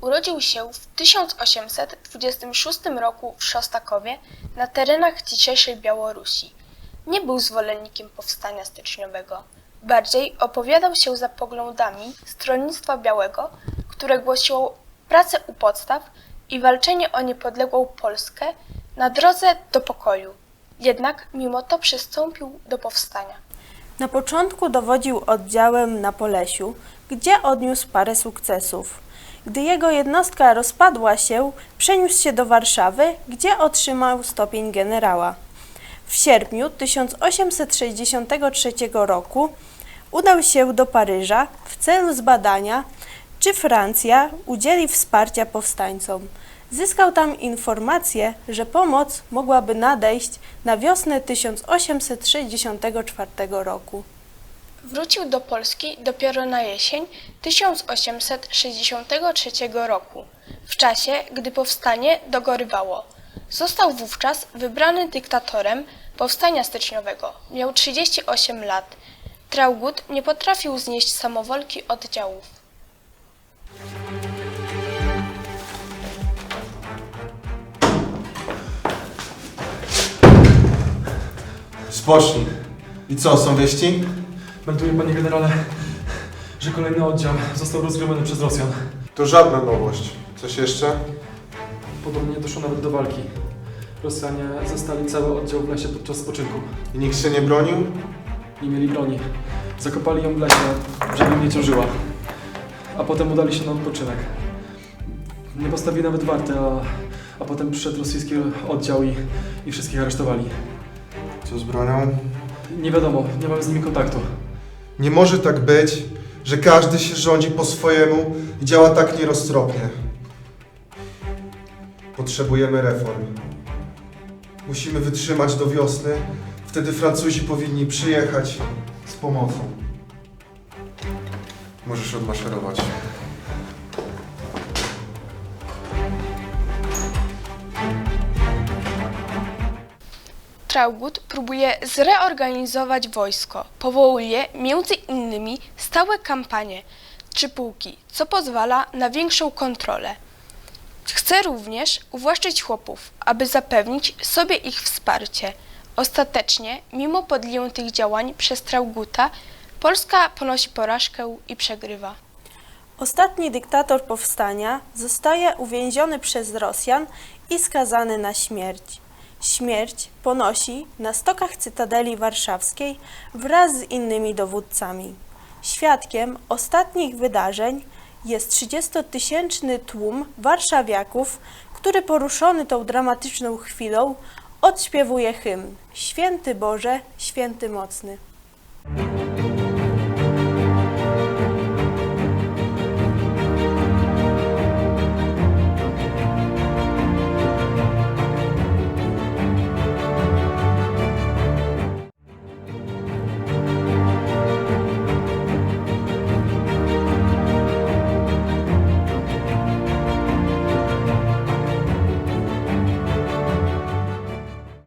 urodził się w 1826 roku w Szostakowie na terenach dzisiejszej Białorusi. Nie był zwolennikiem powstania styczniowego. Bardziej opowiadał się za poglądami Stronnictwa Białego, które głosiło pracę u podstaw i walczenie o niepodległą Polskę na drodze do pokoju. Jednak mimo to przystąpił do powstania. Na początku dowodził oddziałem na Polesiu, gdzie odniósł parę sukcesów. Gdy jego jednostka rozpadła się, przeniósł się do Warszawy, gdzie otrzymał stopień generała. W sierpniu 1863 roku udał się do Paryża w celu zbadania, czy Francja udzieli wsparcia powstańcom. Zyskał tam informację, że pomoc mogłaby nadejść na wiosnę 1864 roku. Wrócił do Polski dopiero na jesień 1863 roku, w czasie, gdy powstanie dogorywało. Został wówczas wybrany dyktatorem powstania styczniowego. Miał 38 lat. Traugut nie potrafił znieść samowolki oddziałów. Spocznij. I co, są wieści? Melduje panie generale, że kolejny oddział został rozgromiony przez Rosjan. To żadna nowość. Coś jeszcze? Podobnie nie doszło nawet do walki. Rosjanie zastali cały oddział w lesie podczas spoczynku. I nikt się nie bronił? Nie mieli broni. Zakopali ją w lesie, żeby nie ciążyła. A potem udali się na odpoczynek. Nie postawili nawet warty, a, a potem przyszedł rosyjski oddział i, i wszystkich aresztowali. Co z bronią? Nie wiadomo, nie mamy z nimi kontaktu. Nie może tak być, że każdy się rządzi po swojemu i działa tak nieroztropnie. Potrzebujemy reform. Musimy wytrzymać do wiosny, wtedy Francuzi powinni przyjechać z pomocą. Możesz odmaszerować. Traugut próbuje zreorganizować wojsko. Powołuje między innymi stałe kampanie czy pułki, co pozwala na większą kontrolę. Chce również uwłaszczyć chłopów, aby zapewnić sobie ich wsparcie. Ostatecznie, mimo podjętych działań przez Trauguta, Polska ponosi porażkę i przegrywa. Ostatni dyktator powstania zostaje uwięziony przez Rosjan i skazany na śmierć. Śmierć ponosi na stokach Cytadeli Warszawskiej wraz z innymi dowódcami. Świadkiem ostatnich wydarzeń jest 30-tysięczny tłum warszawiaków, który poruszony tą dramatyczną chwilą odśpiewuje hymn Święty Boże, święty mocny.